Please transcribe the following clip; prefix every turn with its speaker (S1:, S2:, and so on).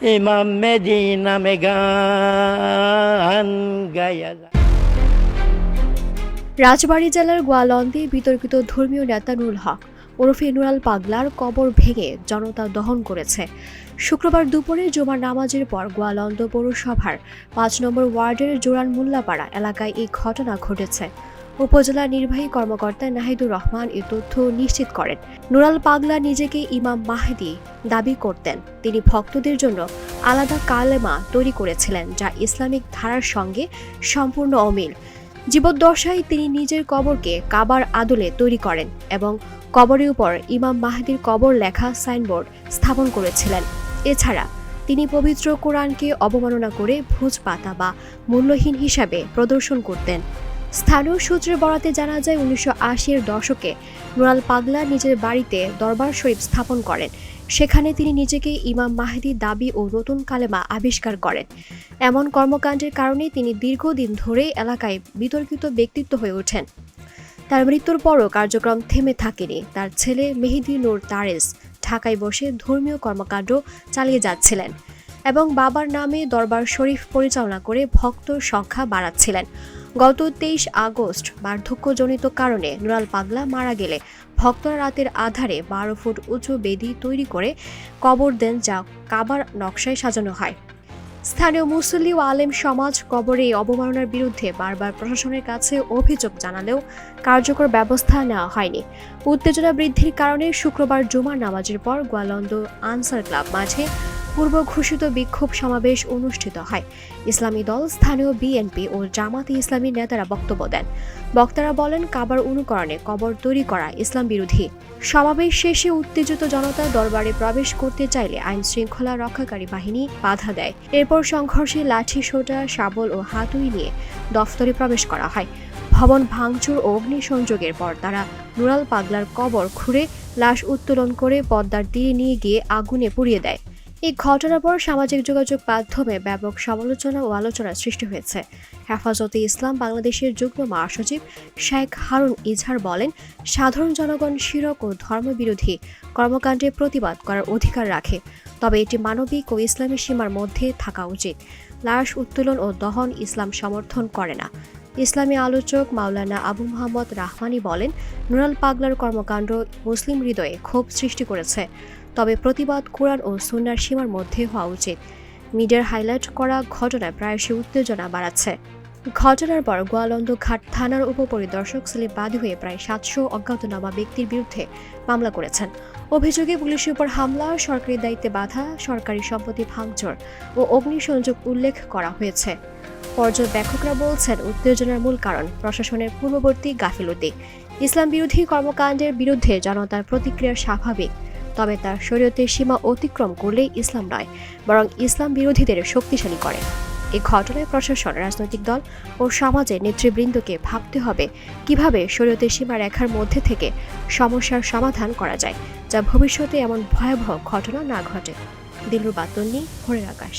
S1: ইমাম মেদিনা মে
S2: রাজবাড়ী জেলার গোয়ালন্দে বিতর্কিত ধর্মীয় নেতা নুরুল হক। ওরফে নুরাল পাগলার কবর ভেঙে জনতা দহন করেছে। শুক্রবার দুপুরে জুমার নামাজের পর গোয়ালন্দ পৌরসভার পাঁচ নম্বর ওয়ার্ডের জোরান মোল্লাপাড়া এলাকায় এই ঘটনা ঘটেছে। উপজেলা নির্বাহী কর্মকর্তা নাহিদুর রহমান এ তথ্য নিশ্চিত করেন। নুরাল পাগলা নিজেকে ইমাম মাহেদি দাবি করতেন। তিনি ভক্তদের জন্য আলাদা কালেমা তৈরি করেছিলেন, যা ইসলামিক ধারার সঙ্গে সম্পূর্ণ অমিল। জীবদ্দশায় তিনি নিজের কবরকে কাবার আদলে তৈরি করেন এবং কবরের উপর ইমাম মাহাদির কবর লেখা সাইনবোর্ড স্থাপন করেছিলেন। এছাড়া তিনি পবিত্র কোরআনকে অবমাননা করে ভোজ পাতা বা মূল্যহীন হিসাবে প্রদর্শন করতেন। স্থানীয় সূত্রে বরাতে জানা যায়, উনিশশো আশির দশকে নুরাল পাগলা নিজের বাড়িতে দরবার শরীফ স্থাপন করেন। সেখানে তিনি নিজেকে ইমাম মাহেদি দাবি ও নতুন কালেমা আবিষ্কার করেন। এমন কর্মকাণ্ডের কারণে তিনি দীর্ঘদিন ধরে এলাকায় বিতর্কিত ব্যক্তিত্ব হয়ে ওঠেন। তার মৃত্যুর পরও কার্যক্রম থেমে থাকেনি। তার ছেলে মেহেদি নূর তারেস ঢাকায় বসে ধর্মীয় কর্মকাণ্ড চালিয়ে যাচ্ছিলেন এবং বাবার নামে দরবার শরীফ পরিচালনা করে ভক্তর সংখ্যা বাড়াচ্ছিলেন। গত তেইশ আগস্ট বার্ধক্যজনিত কারণে নুরাল পাগলা মারা গেলে ভক্তরা রাতের আধারে বারো ফুট উঁচু বেদি তৈরি করে কবর দেন যা কাবার নকশায় সাজানো হয়। স্থানীয় মুসল্লি ও আলেম সমাজ কবরে এই অবমাননার বিরুদ্ধে বারবার প্রশাসনের কাছে অভিযোগ জানালেও কার্যকর ব্যবস্থা নেওয়া হয়নি। উত্তেজনা বৃদ্ধির কারণে শুক্রবার জুমার নামাজের পর গোয়ালন্দ আনসার ক্লাব মাঠে পূর্ব ঘোষিত বিক্ষোভ সমাবেশ অনুষ্ঠিত হয়। ইসলামী দল, স্থানীয় বিএনপি ও জামাতে ইসলামী নেতারা বক্তব্য দেন। বক্তারা বলেন, কাবার অনুকরণে কবর তৈরি করা ইসলাম বিরোধী। সমাবেশ শেষে উত্তেজিত জনতা দরবারে প্রবেশ করতে চাইলে আইন শৃঙ্খলা রক্ষাকারী বাহিনী বাধা দেয়। এরপর সংঘর্ষে লাঠি, সোটা, শাবল ও হাতুই নিয়ে দফতরে প্রবেশ করা হয়। ভবন ভাঙচুর ও অগ্নিসংযোগের পর তারা নুরাল পাগলার কবর খুঁড়ে লাশ উত্তোলন করে পদ্মার তীরে নিয়ে গিয়ে আগুনে পুড়িয়ে দেয়। এই ঘটনার পর সামাজিক যোগাযোগ মাধ্যমে ব্যাপক সমালোচনা ও আলোচনার সৃষ্টি হয়েছে। হেফাজতে ইসলাম বাংলাদেশের যুগ্ম মহাসচিব শেখ হারুন ইজহার বলেন, সাধারণ জনগণ শিরক ও ধর্মবিরোধী কর্মকাণ্ডে প্রতিবাদ করার অধিকার রাখে, তবে এটি মানবিক ও ইসলামী সীমার মধ্যে থাকা উচিত। লাশ উত্তোলন ও দহন ইসলাম সমর্থন করে না। ইসলামী আলোচক মাওলানা আবু মোহাম্মদ রাহমানি বলেন, নুরাল পাগলার কর্মকাণ্ড মুসলিম হৃদয়ে ক্ষোভ সৃষ্টি করেছে। তবে প্রতিবাদ কোরআন ও সুন্নার সীমার মধ্যে হওয়া উচিত। মিডিয়ার হাইলাইট করা ঘটনায় প্রায়শই উত্তেজনা বাড়াচ্ছে। ঘটনার পর গোয়ালন্দ ঘাট থানার উপপরিদর্শক বাদী হয়ে প্রায় সাতশো অজ্ঞাতনামা ব্যক্তির বিরুদ্ধে মামলা করেছেন। অভিযোগে পুলিশের উপর হামলা, সরকারি দায়িত্বে বাধা, সরকারি সম্পত্তি ভাঙচুর ও অগ্নিসংযোগ উল্লেখ করা হয়েছে। পর্যবেক্ষকরা বলছেন, উত্তেজনার মূল কারণ প্রশাসনের পূর্ববর্তী গাফিলতি। ইসলাম বিরোধী কর্মকাণ্ডের বিরুদ্ধে জনতার প্রতিক্রিয়া স্বাভাবিক। তবে তা শরীয়তের সীমা অতিক্রম করলেই ইসলাম নয়, বরং ইসলাম বিরোধীদের শক্তিশালী করে। এ ঘটনায় প্রশাসন, রাজনৈতিক দল ও সমাজের নেতৃবৃন্দকে ভাবতে হবে কীভাবে শরীয়তের সীমা রেখার মধ্যে থেকে সমস্যার সমাধান করা যায়, যা ভবিষ্যতে এমন ভয়াবহ ঘটনা না ঘটে। দিলরু বাতন্নি ভোরের আকাশ।